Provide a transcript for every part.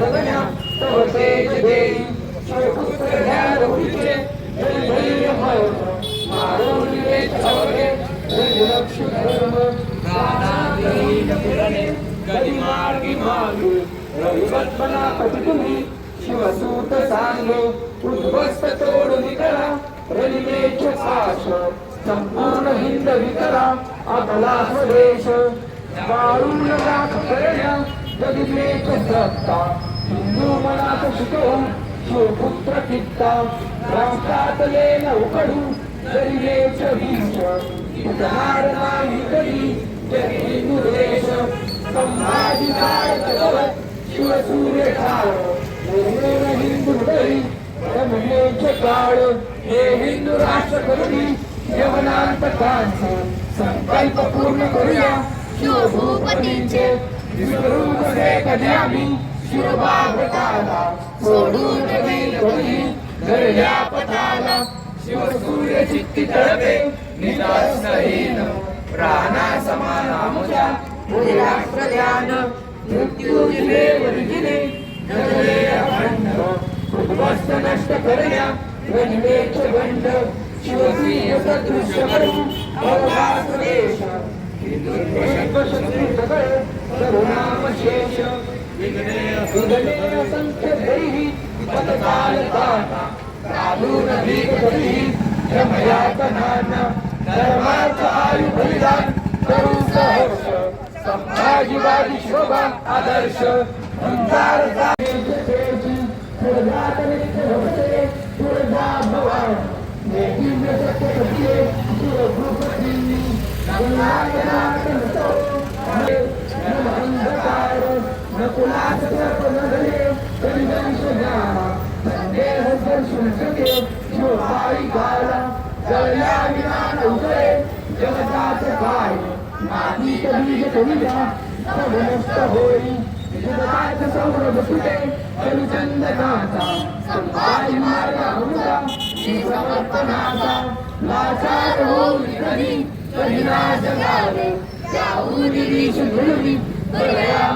तव तेज देई शिवपुत्र घ्या रघुचे धैर्य मारून वेचवले रघुरक्षु धर्म प्राणाधीन पुरणे गदिमार्गी मालू रविवत्पना पती तुम्ही शिवसूत सांगो उद्ध्वस्त तोडून करा रविमेच पाश संपूर्ण हिंद विकरा आपला स्वदेश वाळून लाख करण्या जगमेच सत्ता राष्ट्रातले नौकडू जरिमेच भीष उद्धार नाही कधी जरी हिंदू संभाजी काळ शिवसूर्य ठाव निर्मळ हिंदू हृदयी रमणेचे काळ हे हिंदू राष्ट्र करुणी यवनांत कांचे संकल्प पूर्ण करूया. शिवभूपतींचे विश्वरूप हे कधी आम्ही. शिवबाबताला सोडून नाही कोणी? धरल्या पथाला शिवसूर्य चित्ती तळपे निदासहीन प्राणा समान आमच्या पुढे राष्ट्र ध्यान मृत्यू दिले वर्जिले जगले अखंड उद्ध्वस्त नष्ट करण्या गणिमेच बंड शिवसीय सदृश्य करू अवकाश देश हिंदुत्व शत्रू सगळ करुणाम शेष विघ्ने असंख्य दैही पतकाल दाना कालून भीक करी रमयात धर्माचा आयु बलिदान करू सहर्ष संभाजीवादी शोभा आदर्श अंधार जागेची तेजी, न कुलास सर्प न धने, कलिवंश ज्ञाना. संदेह गाला, जळल्या विना उजळे, जगतात काय मातीत बीज कविता सब नष्ट होई विजुदात सौरभ सुटे कलुचंदनाचा संभाजी मार्ग अमृता श्री समर्पणाचा लाचार होई कधी कधी ना जगावे दया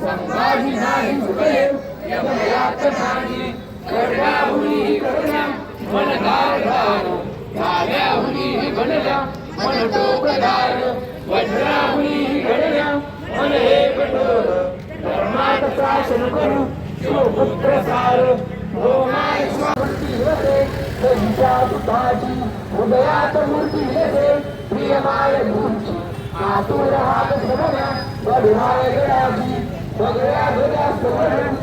संभाजी नाही झुकले यमयात नाही करण्याहुनी करण्या मनगार मन वज्राहुनी घडल्या मन हे कठोर धर्मात शासन करू शिवपुत्र सार रोमाय स्वामूर्ती होते त्यांच्या तुताची हृदयात मूर्ती येते प्रियमाय गुरुची आतुर हात बढवाय गडाची सगळ्या समरण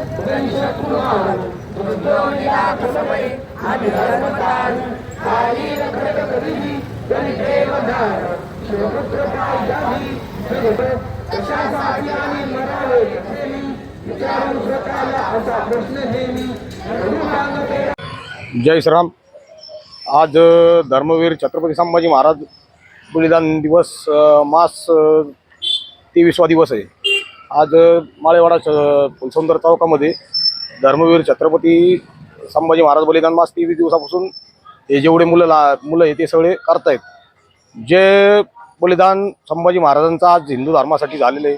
कुमार आणि काही तरी शिवपुत्र कशासाठी आम्ही विचारून स्वतःला असा प्रश्न नेहमी जय श्रीराम. आज धर्मवीर छत्रपती संभाजी महाराज बलिदान दिवस मास तेवीसवा दिवस आहे. आज माळेवाडा फुलसुंदर सौंदर्य चौकामध्ये धर्मवीर छत्रपती संभाजी महाराज बलिदान मास तेवीस दिवसापासून हे जेवढे मुलं ला मुलं आहे ते सगळे करतायत. जे बलिदान संभाजी महाराजांचं आज हिंदू धर्मासाठी झालेलं आहे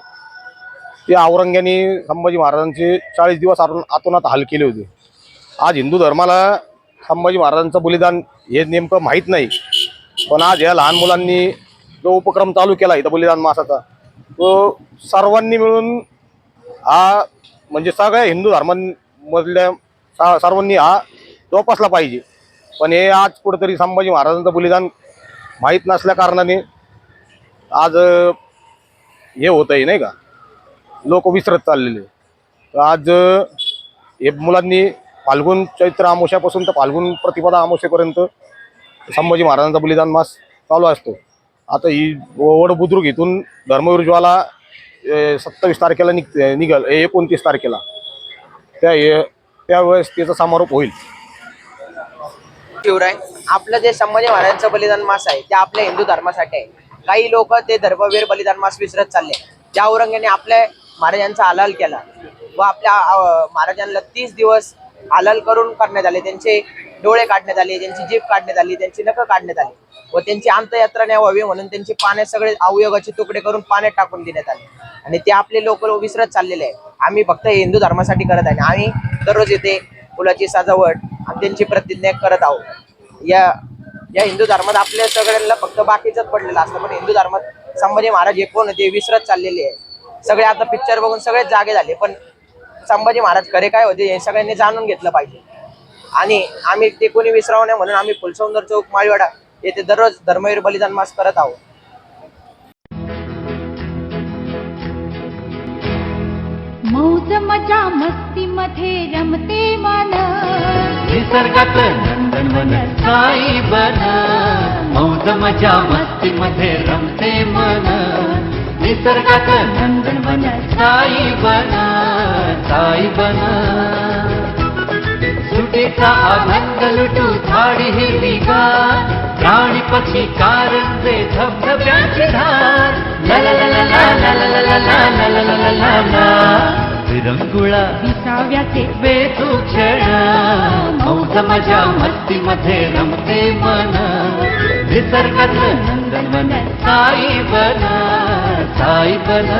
ते औरंग्याने संभाजी महाराजांचे चाळीस दिवस आतून आतोनात हाल केले होते. आज हिंदू धर्माला संभाजी महाराजांचं बलिदान हे नेमकं माहीत नाही. पण आज या लहान मुलांनी जो उपक्रम चालू केला इथं बलिदान मासाचा तो सर्वांनी मिळून हा म्हणजे सगळ्या हिंदू धर्मांमधल्या सा- सर्वांनी हा जोपासला पाहिजे. पण हे आज कुठेतरी संभाजी महाराजांचं बलिदान माहीत नसल्या कारणाने आज हे होत आहे नाही का? लोक विसरत चाललेले. तर आज हे मुलांनी फाल्गुन चैत्र आमोशापासून तर फाल्गुन प्रतिपदा आमोशेपर्यंत संभाजी महाराजांचा बलिदान मास चालू असतो. आता ही वड बुद्रुक इथून धर्मवीर ज्वाला सत्तावीस तारखेला निघ निघल एकोणतीस तारखेला. त्या त्यावेळेस त्याचा समारोप होईल. शिवराय आपलं जे संभाजी महाराजांचं बलिदान मास आहे ते आपल्या हिंदू धर्मासाठी आहे. काही लोक ते धर्मवीर बलिदान मास विसरत चालले. ज्या औरंगाने आपल्या महाराजांचा हलाल केला व आपल्या महाराजांना तीस दिवस हालल करून करण्यात आले त्यांचे डोळे काढण्यात आले त्यांची जीभ काढण्यात आली त्यांची नखं काढण्यात आली व त्यांची अंतयात्रा नाही व्हावी म्हणून त्यांची पाण्यात सगळे अवयवाचे तुकडे करून पाण्यात टाकून देण्यात आले. आणि ते आपले लोक विसरत चाललेले आहे आम्ही फक्त हिंदू धर्मासाठी करत आहे आणि आम्ही दररोज येथे फुलाची सजावट आणि त्यांची प्रतिज्ञा करत आहोत. या या हिंदू धर्मात आपल्या सगळ्यांना फक्त बाकीच पडलेलं असतं पण हिंदू धर्मात संभाजी महाराज हे कोण विसरत चाललेले आहे सगळे आता पिक्चर बघून सगळेच जागे झाले पण संभाजी महाराज खरे काय होते हे सगळ्यांनी जाणून घेतलं पाहिजे. आणि आम्ही ते कोणी विसरावं नाही म्हणून आम्ही फुलसौंदर चौक माळवाडा येथे दररोज धर्मवीर बलिदान मास करत आहोत. मौज मजा मस्ती मध्ये रमते मन. निसर्गात नंदनवन साई बन मौज मजा मस्ती मध्ये रमते मन. निसर्गात नंदनवन साई बन ताई बन सुटेचा आनंद लुटू झाडी हिरवी गार प्राणी पक्षी कारंजे धबधब्याची धार विरंगुळा विसाव्याचे वेधू क्षण मौज मजा मस्तीमध्ये रमते मन निसर्गातलं नंदन साई बना साई बना